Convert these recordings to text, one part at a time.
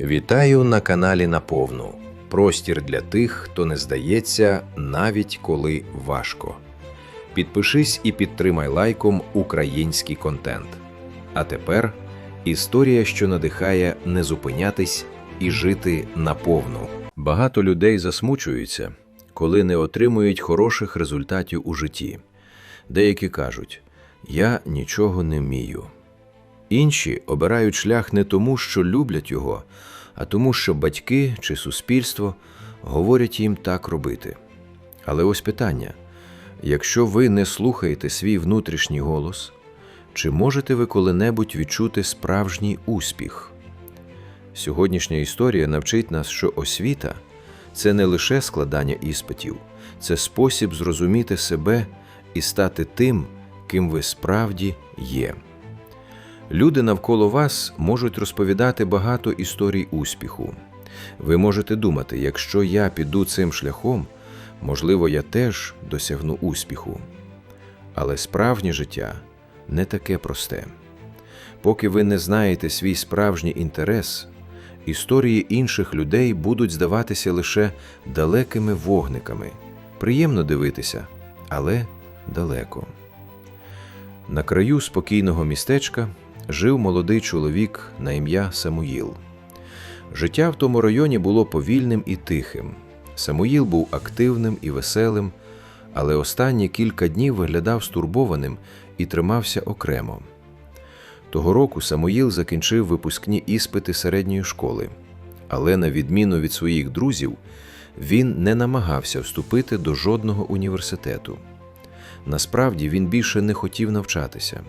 Вітаю на каналі Наповну. Простір для тих, хто не здається, навіть коли важко. Підпишись і підтримай лайком український контент. А тепер історія, що надихає не зупинятись і жити наповну. Багато людей засмучуються, коли не отримують хороших результатів у житті. Деякі кажуть: Я нічого не вмію. Інші обирають шлях не тому, що люблять його, а тому, що батьки чи суспільство говорять їм так робити. Але ось питання: якщо ви не слухаєте свій внутрішній голос, чи можете ви коли-небудь відчути справжній успіх? Сьогоднішня історія навчить нас, що освіта це не лише складання іспитів, це спосіб зрозуміти себе і стати тим, ким ви справді є. Люди навколо вас можуть розповідати багато історій успіху. Ви можете думати, якщо я піду цим шляхом, можливо, я теж досягну успіху. Але справжнє життя не таке просте. Поки ви не знаєте свій справжній інтерес, історії інших людей будуть здаватися лише далекими вогниками. Приємно дивитися, але далеко. На краю спокійного містечка жив молодий чоловік на ім'я Самуїл. Життя в тому районі було повільним і тихим. Самуїл був активним і веселим, але останні кілька днів виглядав стурбованим і тримався окремо. Того року Самуїл закінчив випускні іспити середньої школи, але, на відміну від своїх друзів, він не намагався вступити до жодного університету. Насправді він більше не хотів навчатися.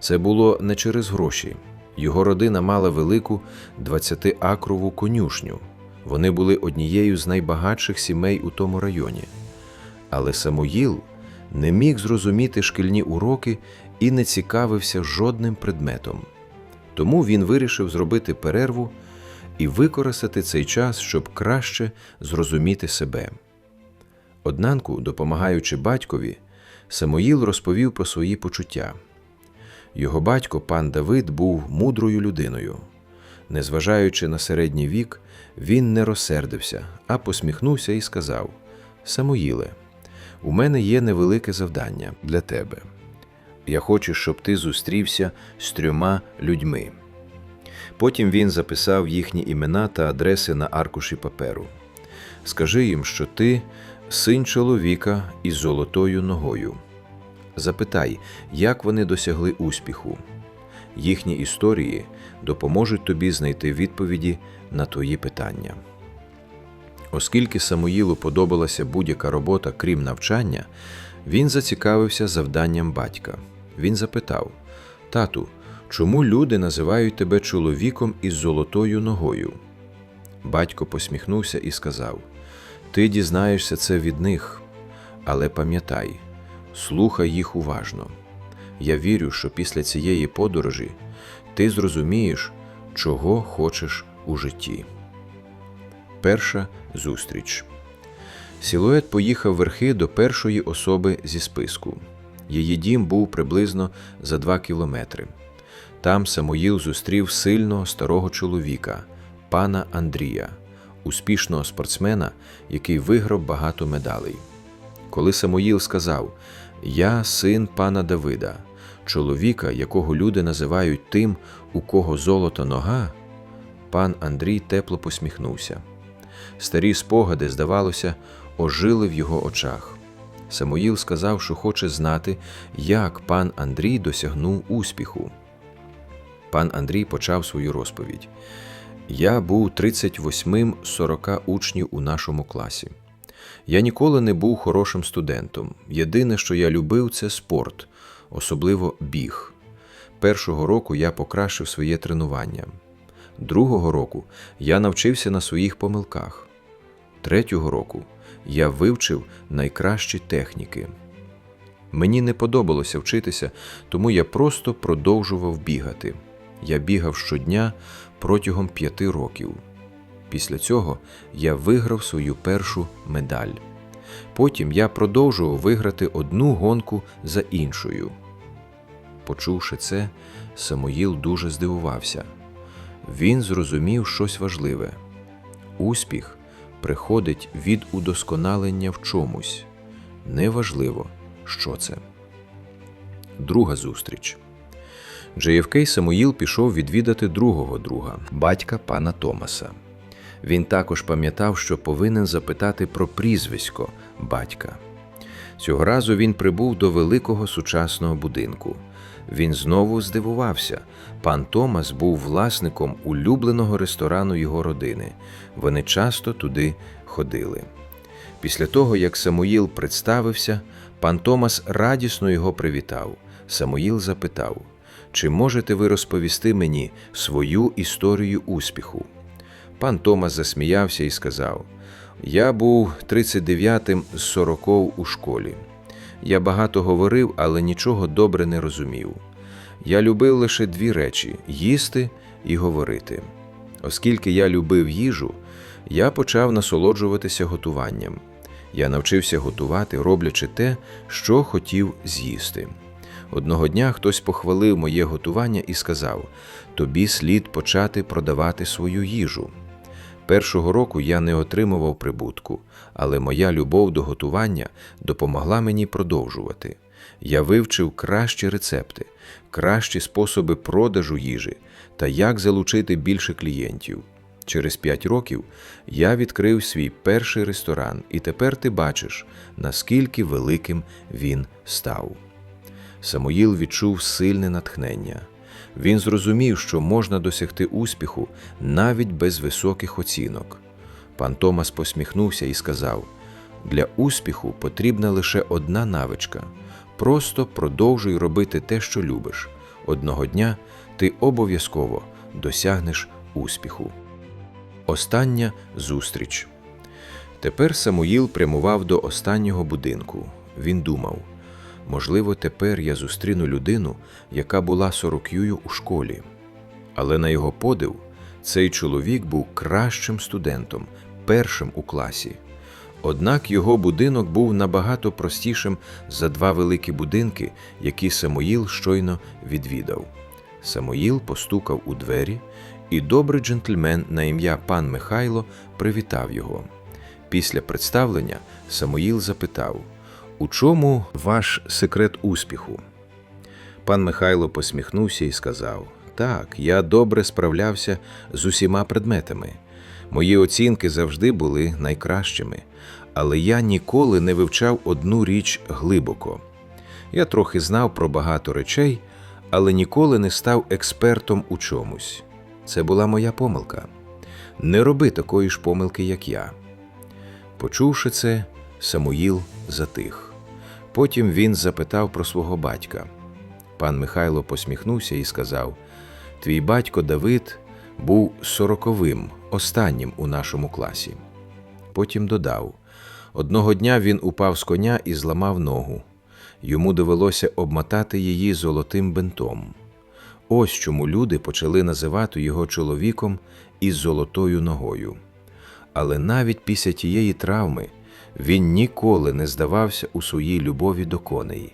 Це було не через гроші. Його родина мала велику 20-акрову конюшню. Вони були однією з найбагатших сімей у тому районі. Але Самуїл не міг зрозуміти шкільні уроки і не цікавився жодним предметом. Тому він вирішив зробити перерву і використати цей час, щоб краще зрозуміти себе. Однанку, допомагаючи батькові, Самуїл розповів про свої почуття. Його батько, пан Давид, був мудрою людиною. Незважаючи на середній вік, він не розсердився, а посміхнувся і сказав: Самуїле, у мене є невелике завдання для тебе. Я хочу, щоб ти зустрівся з трьома людьми. Потім він записав їхні імена та адреси на аркуші паперу. Скажи їм, що ти син чоловіка із золотою ногою. Запитай, як вони досягли успіху. Їхні історії допоможуть тобі знайти відповіді на твої питання. Оскільки Самуїлу подобалася будь-яка робота, крім навчання, він зацікавився завданням батька. Він запитав: Тату, чому люди називають тебе чоловіком із золотою ногою? Батько посміхнувся і сказав: Ти дізнаєшся це від них, але пам'ятай, слухай їх уважно. Я вірю, що після цієї подорожі ти зрозумієш, чого хочеш у житті. Перша зустріч. Сілует поїхав верхи до першої особи зі списку. Її дім був приблизно за два кілометри. Там Самуїл зустрів сильного старого чоловіка, пана Андрія, успішного спортсмена, який виграв багато медалей. Коли Самуїл сказав: Я син пана Давида, чоловіка, якого люди називають тим, у кого золота нога, пан Андрій тепло посміхнувся. Старі спогади, здавалося, ожили в його очах. Самуїл сказав, що хоче знати, як пан Андрій досягнув успіху. Пан Андрій почав свою розповідь. Я був 38-м з 40 учнів у нашому класі. Я ніколи не був хорошим студентом. Єдине, що я любив, це спорт, особливо біг. Першого року я покращив своє тренування. Другого року я навчився на своїх помилках. Третього року я вивчив найкращі техніки. Мені не подобалося вчитися, тому я просто продовжував бігати. Я бігав щодня протягом п'яти років. Після цього я виграв свою першу медаль. Потім я продовжував виграти одну гонку за іншою. Почувши це, Самуїл дуже здивувався. він зрозумів щось важливе. Успіх приходить від удосконалення в чомусь. Неважливо, що це. Друга зустріч. JFK Самуїл пішов відвідати другого друга, батька пана Томаса. Він також пам'ятав, що повинен запитати про прізвисько батька. Цього разу він прибув до великого сучасного будинку. Він знову здивувався. Пан Томас був власником улюбленого ресторану його родини. Вони часто туди ходили. Після того, як Самуїл представився, пан Томас радісно його привітав. Самуїл запитав: Чи можете ви розповісти мені свою історію успіху? Пан Томас засміявся і сказав: Я був 39-м з 40 у школі. Я багато говорив, але нічого добре не розумів. Я любив лише дві речі їсти і говорити. Оскільки я любив їжу, я почав насолоджуватися готуванням. Я навчився готувати, роблячи те, що хотів з'їсти. Одного дня хтось похвалив моє готування і сказав: Тобі слід почати продавати свою їжу. Першого року я не отримував прибутку, але моя любов до готування допомогла мені продовжувати. Я вивчив кращі рецепти, кращі способи продажу їжі та як залучити більше клієнтів. Через п'ять років я відкрив свій перший ресторан, і тепер ти бачиш, наскільки великим він став. Самуїл відчув сильне натхнення. Він зрозумів, що можна досягти успіху навіть без високих оцінок. Пан Томас посміхнувся і сказав: для успіху потрібна лише одна навичка. Просто продовжуй робити те, що любиш. Одного дня ти обов'язково досягнеш успіху. Остання зустріч. Тепер Самуїл прямував до останнього будинку. Він думав: можливо, тепер я зустріну людину, яка була сорок'юю у школі. Але на його подив, цей чоловік був кращим студентом, першим у класі. Однак його будинок був набагато простішим за два великі будинки, які Самуїл щойно відвідав. Самуїл постукав у двері, і добрий джентльмен на ім'я пан Михайло привітав його. Після представлення Самуїл запитав, у чому ваш секрет успіху? Пан Михайло посміхнувся і сказав: Так, я добре справлявся з усіма предметами. Мої оцінки завжди були найкращими, але я ніколи не вивчав одну річ глибоко. Я трохи знав про багато речей, але ніколи не став експертом у чомусь. Це була моя помилка. Не роби такої ж помилки, як я. Почувши це, Самуїл затих. Потім він запитав про свого батька. Пан Михайло посміхнувся і сказав: Твій батько Давид був сороковим, останнім у нашому класі. Потім додав: одного дня він упав з коня і зламав ногу. Йому довелося обмотати її золотим бинтом. Ось чому люди почали називати його чоловіком із золотою ногою. Але навіть після тієї травми він ніколи не здавався у своїй любові до коней.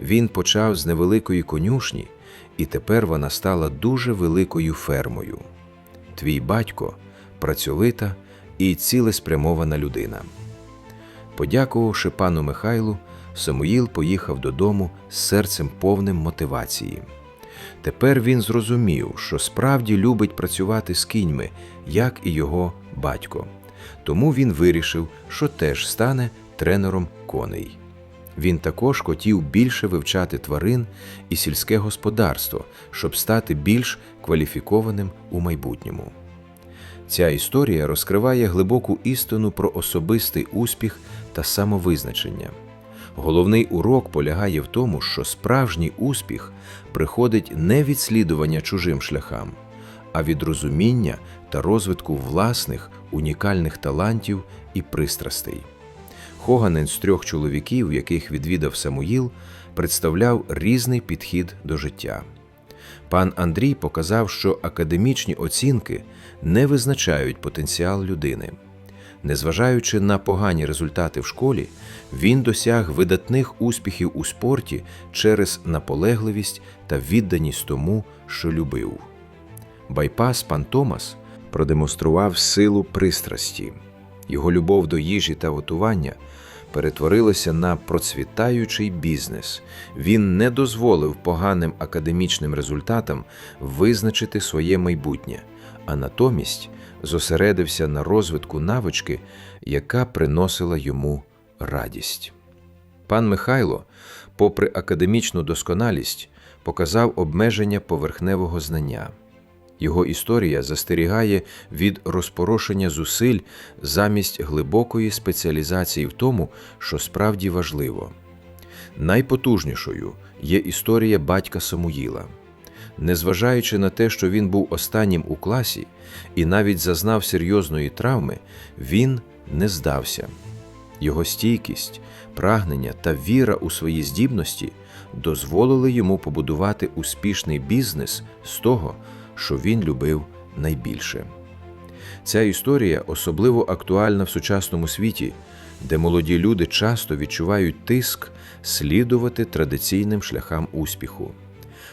Він почав з невеликої конюшні, і тепер вона стала дуже великою фермою. Твій батько працьовита і цілеспрямована людина. Подякувавши пану Михайлу, Самуїл поїхав додому з серцем повним мотивації. Тепер він зрозумів, що справді любить працювати з кіньми, як і його батько. Тому він вирішив, що теж стане тренером коней. Він також хотів більше вивчати тварин і сільське господарство, щоб стати більш кваліфікованим у майбутньому. Ця історія розкриває глибоку істину про особистий успіх та самовизначення. Головний урок полягає в тому, що справжній успіх приходить не від слідування чужим шляхам, а від розуміння та розвитку власних унікальних талантів і пристрастей. Хоганин з трьох чоловіків, яких відвідав Самуїл, представляв різний підхід до життя. Пан Андрій показав, що академічні оцінки не визначають потенціал людини. Незважаючи на погані результати в школі, він досяг видатних успіхів у спорті через наполегливість та відданість тому, що любив. Байпас пан Томас продемонстрував силу пристрасті. Його любов до їжі та готування перетворилася на процвітаючий бізнес. Він не дозволив поганим академічним результатам визначити своє майбутнє, а натомість зосередився на розвитку навички, яка приносила йому радість. Пан Михайло, попри академічну досконалість, показав обмеження поверхневого знання. Його історія застерігає від розпорошення зусиль замість глибокої спеціалізації в тому, що справді важливо. Найпотужнішою є історія батька Самуїла. Незважаючи на те, що він був останнім у класі і навіть зазнав серйозної травми, він не здався. Його стійкість, прагнення та віра у свої здібності дозволили йому побудувати успішний бізнес з того, що він любив найбільше. Ця історія особливо актуальна в сучасному світі, де молоді люди часто відчувають тиск слідувати традиційним шляхам успіху.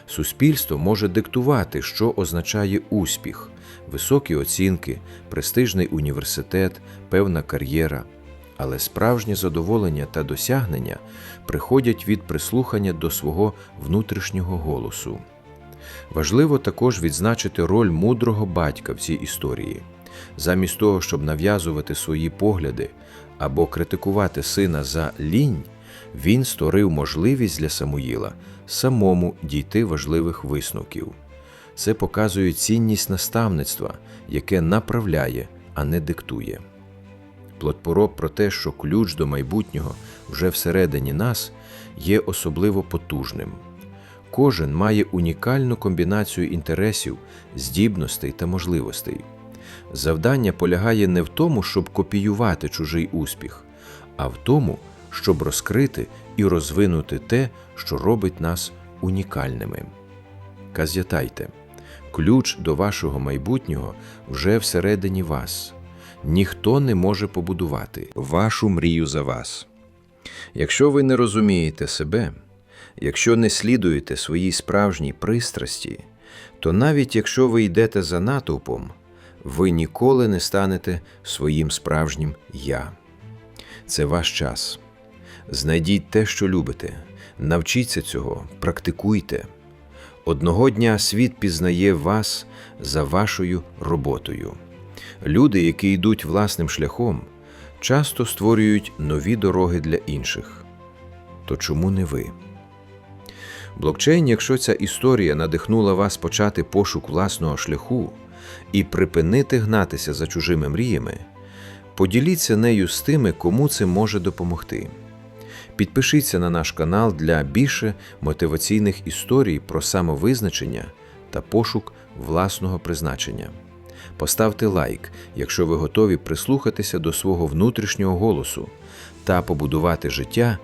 Суспільство може диктувати, що означає успіх, високі оцінки, престижний університет, певна кар'єра. Але справжнє задоволення та досягнення приходять від прислухання до свого внутрішнього голосу. Важливо також відзначити роль мудрого батька в цій історії. Замість того, щоб нав'язувати свої погляди або критикувати сина за лінь, він створив можливість для Самуїла самому дійти важливих висновків. Це показує цінність наставництва, яке направляє, а не диктує. Плотпороб про те, що ключ до майбутнього вже всередині нас є особливо потужним. Кожен має унікальну комбінацію інтересів, здібностей та можливостей. Завдання полягає не в тому, щоб копіювати чужий успіх, а в тому, щоб розкрити і розвинути те, що робить нас унікальними. Каз'ятайте, ключ до вашого майбутнього вже всередині вас. Ніхто не може побудувати вашу мрію за вас. Якщо ви не розумієте себе, якщо не слідуєте своїй справжній пристрасті, то навіть якщо ви йдете за натовпом, ви ніколи не станете своїм справжнім я. Це ваш час. Знайдіть те, що любите, навчіться цього, практикуйте. Одного дня світ пізнає вас за вашою роботою. Люди, які йдуть власним шляхом, часто створюють нові дороги для інших. То чому не ви? Блокчейн, якщо ця історія надихнула вас почати пошук власного шляху і припинити гнатися за чужими мріями, поділіться нею з тими, кому це може допомогти. Підпишіться на наш канал для більше мотиваційних історій про самовизначення та пошук власного призначення. Поставте лайк, якщо ви готові прислухатися до свого внутрішнього голосу та побудувати життя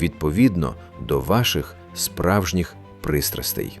відповідно до ваших справжніх пристрастей.